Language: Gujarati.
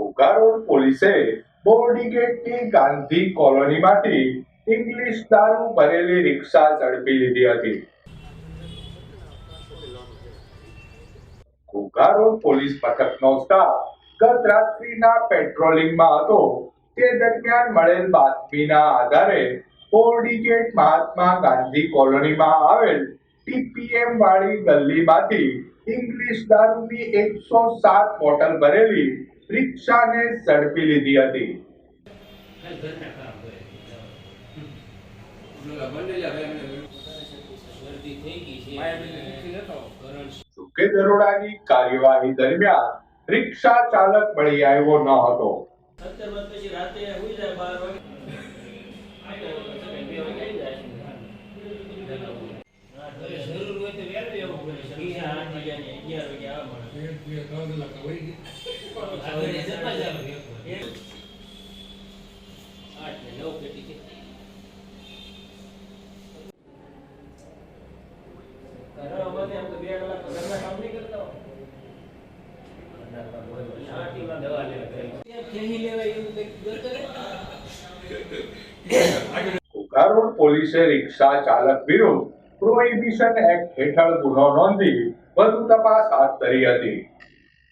ઘોઘા પોલીસે બોરડી ગેટની ગાંધી કોલોનીમાંથી ઇંગ્લિશ દારૂ ભરેલી રિક્ષા ઝડપી લીધી હતી. ઘોઘા રોડ પોલીસ મથકનો સ્ટાફ ગત રાત્રિના પેટ્રોલિંગમાં હતો. તે દરમિયાન મળેલ બાતમીના આધારે બોરડી મહાત્મા ગાંધી કોલોનીમાં આવેલ ટીપીએમ વાળી ગલ્લીમાંથી ઇંગ્લિશ દારૂની એકસો સાત બોટલ ભરેલી રિક્ષાને ઝડપી લીધી હતી. કાર્યવાહી દરમિયાન રિક્ષા ચાલક મળી આવ્યો ન હતો. રાતે રોડ પોલીસે રિક્ષા ચાલક વિરુદ્ધ પ્રોહિબિશન એક્ટ હેઠળ ગુનો નોંધી વધુ તપાસ હાથ ધરી હતી.